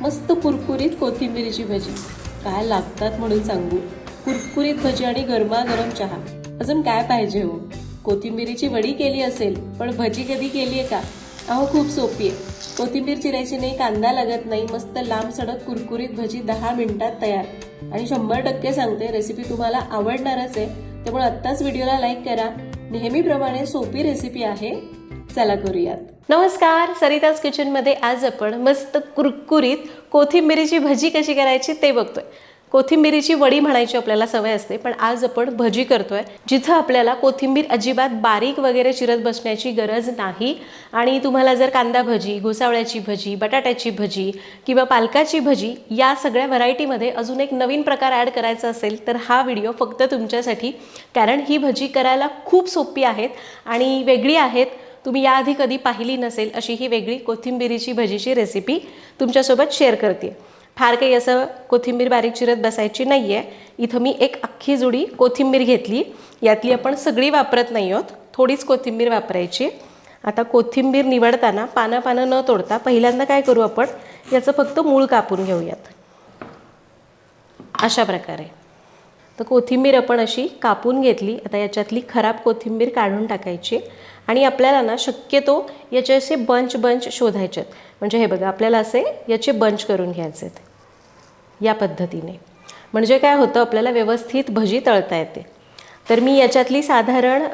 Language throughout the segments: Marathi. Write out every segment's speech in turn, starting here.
मस्त कुरकुरीत कोथिंबिरीची भजी. काय लागतात म्हणून सांगू. कुरकुरीत भजी आणि गरमागरम चहा. अजून काय पाहिजे हो? कोथिंबिरीची वडी केली असेल पण भजी कधी केली आहे का? अहो खूप सोपी आहे. कोथिंबीर चिरायची नाही कांदा लागत नाही. मस्त लांब सडक कुरकुरीत भजी दहा मिनिटात तयार. आणि शंभर टक्के सांगते रेसिपी तुम्हाला आवडणारच आहे. त्यामुळे आत्ताच व्हिडिओला लाईक करा. नेहमीप्रमाणे सोपी रेसिपी आहे. चला करूयात. नमस्कार सरिताज किचनमध्ये आज आपण मस्त कुरकुरीत कोथिंबिरीची भजी कशी करायची ते बघतोय. कोथिंबिरीची वडी म्हणायची आपल्याला सवय असते पण आज आपण भजी करतोय जिथं आपल्याला कोथिंबीर अजिबात बारीक वगैरे चिरत बसण्याची गरज नाही. आणि तुम्हाला जर कांदा भजी घोसावळ्याची भजी बटाट्याची भजी किंवा पालकाची भजी या सगळ्या व्हरायटीमध्ये अजून एक नवीन प्रकार ॲड करायचा असेल तर हा व्हिडिओ फक्त तुमच्यासाठी. कारण ही भजी करायला खूप सोपी आहेत आणि वेगळी आहेत. तुम्ही याआधी कधी पाहिली नसेल अशी ही वेगळी कोथिंबिरीची भजीची रेसिपी तुमच्यासोबत शेअर करते फार काही असं कोथिंबीर बारीक चिरत बसायची नाही आहे इथं मी एक अख्खी जुडी कोथिंबीर घेतली. यातली आपण सगळी वापरत नाही आहोत. थोडीच कोथिंबीर वापरायची. आता कोथिंबीर निवडताना पानं पानं न तोडता पहिल्यांदा काय करू आपण? याचं फक्त मूळ कापून घेऊयात. अशा प्रकारे. तर कोथिंबीर आपण अशी कापून घेतली. आता याच्यातली खराब कोथिंबीर काढून टाकायची. आणि आपल्याला ना शक्यतो याचे असे बंच बंच शोधायचे आहेत. म्हणजे हे बघा आपल्याला असे याचे बंच करून घ्यायचे आहेत. या पद्धतीने. म्हणजे काय होतं आपल्याला व्यवस्थित भजी तळता येते. तर मी याच्यातली साधारण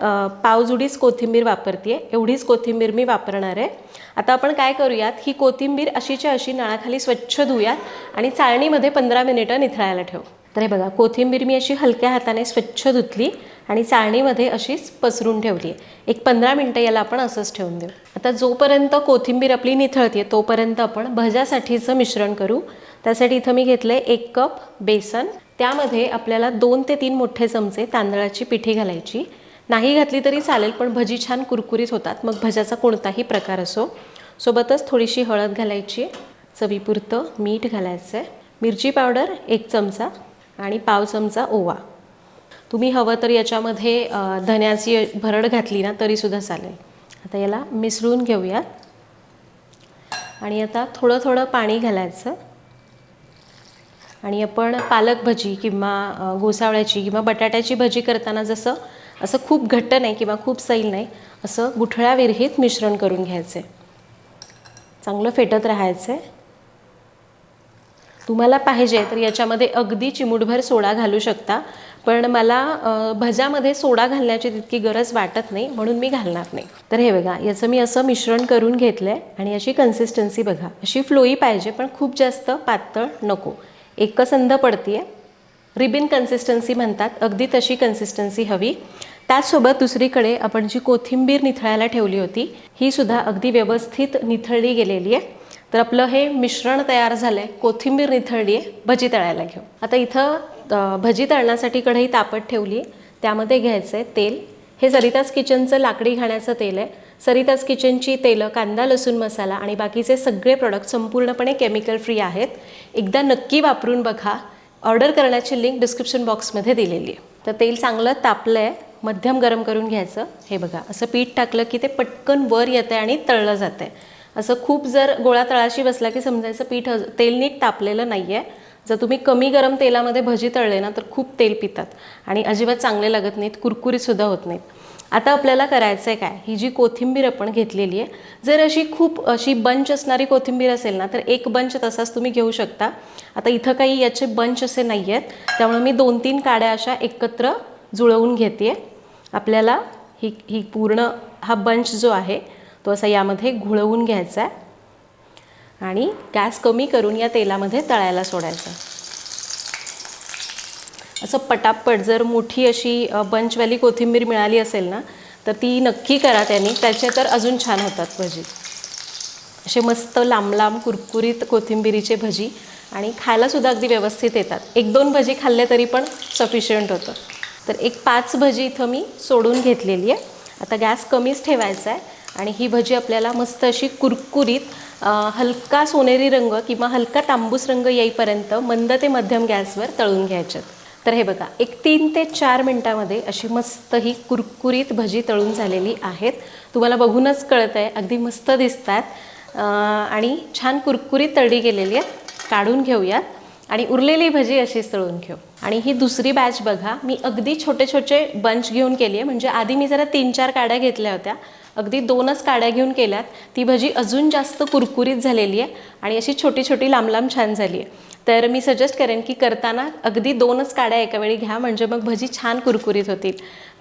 पावजुडीच कोथिंबीर वापरते एवढीच कोथिंबीर मी वापरणार आहे. आता आपण काय करूयात ही कोथिंबीर अशीच्या अशी नळाखाली स्वच्छ धुयात आणि चाळणीमध्ये पंधरा मिनिटं निथळायला ठेवू. तर हे बघा कोथिंबीर मी अशी हलक्या हाताने स्वच्छ धुतली आणि चाळणीमध्ये अशीच पसरून ठेवली आहे. एक पंधरा मिनटं याला आपण असंच ठेवून देऊ. आता जोपर्यंत कोथिंबीर आपली निथळते तोपर्यंत आपण भज्यासाठीचं मिश्रण करू. त्यासाठी इथं मी घेतलं आहे एक कप बेसन. त्यामध्ये आपल्याला दोन ते तीन मोठे चमचे तांदळाची पिठी घालायची. नाही घातली तरी चालेल पण भजी छान कुरकुरीत होतात. मग भज्याचा कोणताही प्रकार असो. सोबतच थोडीशी हळद घालायची. चवीपुरतं मीठ घालायचं आहे मिरची पावडर एक चमचा. आणि पाव चमचा ओवा. तुम्ही हवं तर याच्यामध्ये धन्याची भरड घातली ना तरीसुद्धा चालेल. आता याला मिसळून घेऊयात. आणि आता थोडं थोडं पाणी घालायचं. आणि आपण पालक भजी किंवा गोसावळ्याची घोसावळ्याची किंवा बटाट्याची भजी करताना जसं असं खूप घट्ट नाही किंवा खूप सैल नाही असं गुठळ्याविरहित मिश्रण करून घ्यायचं आहे चांगलं फेटत राहायचं आहे तुम्हाला पाहिजे तर याच्यामध्ये अगदी चिमूटभर सोडा घालू शकता. पण मला भज्यामध्ये सोडा घालण्याची तितकी गरज वाटत नाही म्हणून मी घालणार नाही. तर हे बघा याचं मी असं मिश्रण करून घेतलं आहे आणि याची कन्सिस्टन्सी बघा. अशी फ्लोई पाहिजे पण खूप जास्त पातळ नको. एकसंध आहे रिबिन कन्सिस्टन्सी म्हणतात अगदी तशी कन्सिस्टन्सी हवी. त्याचसोबत दुसरीकडे आपण जी कोथिंबीर निथळायला ठेवली होती ही सुद्धा अगदी व्यवस्थित निथळली गेलेली आहे तर आपलं हे मिश्रण तयार झालं आहे कोथिंबीर निथळली आहे भजी तळायला घेऊ. आता इथं भजी तळण्यासाठी कढई तापत ठेवली. आहे त्यामध्ये घ्यायचं आहे तेल. हे सरिताज किचनचं लाकडी घाण्याचं तेल आहे. सरिताज किचनची तेलं कांदा लसूण मसाला आणि बाकीचे सगळे प्रोडक्ट संपूर्णपणे केमिकल फ्री आहेत. एकदा नक्की वापरून बघा. ऑर्डर करण्याची लिंक डिस्क्रिप्शन बॉक्समध्ये दिलेली आहे. तर तेल चांगलं तापलं आहे मध्यम गरम करून घ्यायचं. हे बघा असं पीठ टाकलं की ते पटकन वर येतं आहे आणि तळलं जातं आहे असं खूप जर गोळा तळाशी बसला की समजायचं पीठ तेल नीट तापलेलं नाही आहे जर तुम्ही कमी गरम तेलामध्ये भजी तळले ना तर खूप तेल पितात आणि अजिबात चांगले लागत नाहीत कुरकुरीतसुद्धा होत नाहीत. आता आपल्याला करायचं आहे काय? ही जी कोथिंबीर आपण घेतलेली आहे जर अशी खूप अशी बंच असणारी कोथिंबीर असेल ना तर एक बंच तसाच तुम्ही घेऊ शकता. आता इथं काही याचे बंच असे नाही आहेत त्यामुळे मी दोन तीन काड्या अशा एकत्र जुळवून घेते आपल्याला ही ही पूर्ण हा बंच जो आहे तो असा यामध्ये घुळवून घ्यायचा आहे. आणि गॅस कमी करून या तेलामध्ये तळायला सोडायचा. असं पटापट जर मोठी अशी बंचवाली कोथिंबीर मिळाली असेल ना तर ती नक्की करा त्यांनी. त्याचे तर अजून छान होतात भजी. असे मस्त लांब लांब कुरकुरीत कोथिंबिरीचे भजी आणि खायलासुद्धा अगदी व्यवस्थित येतात. एक दोन भजी खाल्ले तरी पण सफिशियंट होतं. तर एक पाच भजी इथं मी सोडून घेतलेली आहे. आता गॅस कमीच ठेवायचा आहे. आणि ही भजी आपल्याला मस्त अशी कुरकुरीत हलका सोनेरी रंग किंवा हलका तांबूस रंग येईपर्यंत मंद ते मध्यम गॅसवर तळून घ्यायच्यात. तर हे बघा एक तीन ते चार मिनटामध्ये अशी मस्त ही कुरकुरीत भजी तळून झालेली आहेत. तुम्हाला बघूनच कळत आहे अगदी मस्त दिसतात. आणि छान कुरकुरीत तळली गेलेली आहेत काढून घेऊयात. आणि उरलेली भजी अशीच तळून घेऊ. आणि ही दुसरी बॅच बघा मी अगदी छोटे छोटे बंच घेऊन केली आहे म्हणजे आधी मी जरा तीन चार काड्या घेतल्या होत्या. अगदी दोनच काड्या घेऊन केल्यात. ती भजी अजून जास्त कुरकुरीत झालेली आहे आणि अशी छोटी छोटी लांब लांब छान झाली आहे. तर मी सजेस्ट करेन की करताना अगदी दोनच काड्या एकावेळी घ्या म्हणजे मग भजी छान कुरकुरीत होतील.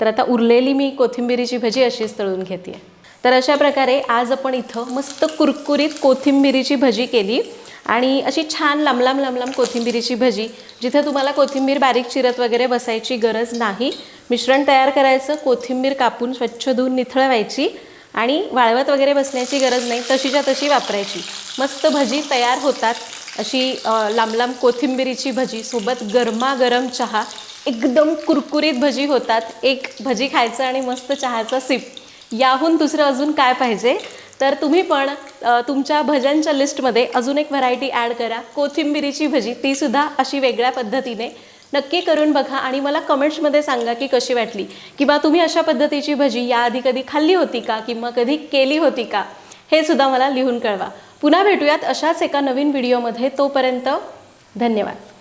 तर आता उरलेली मी कोथिंबिरीची भजी अशीच तळून घेते. तर अशा प्रकारे आज आपण इथं मस्त कुरकुरीत कोथिंबिरीची भजी केली आणि अशी छान लांबलांब लांबलांब कोथिंबिरीची भजी जिथं तुम्हाला कोथिंबीर बारीक चिरत वगैरे बसायची गरज नाही मिश्रण तयार करायचं कोथिंबीर कापून स्वच्छ धुवून निथळवायची आणि वाळवत वगैरे बसण्याची गरज नाही तशीच्या तशी वापरायची. मस्त भजी तयार होतात. अशी लांब लांब कोथिंबिरीची भजी सोबत गरमागरम चहा एकदम कुरकुरीत भजी होतात. एक भजी खायचं आणि मस्त चहाचा सिप. याहून दुसरं अजून काय पाहिजे? तर तुम्ही पण तुमच्या भज्यांच्या लिस्टमध्ये अजून एक व्हरायटी ॲड करा. कोथिंबिरीची भजी तीसुद्धा अशी वेगळ्या पद्धतीने नक्की करून बघा आणि मला कमेंट्समध्ये सांगा की कशी वाटली. किंवा तुम्ही अशा पद्धतीची भजी याआधी कधी खाल्ली होती का? किंवा कधी केली होती का? हे सुद्धा मला लिहून कळवा. पुन्हा भेटूयात अशाच एका नवीन व्हिडिओमध्ये. तोपर्यंत धन्यवाद.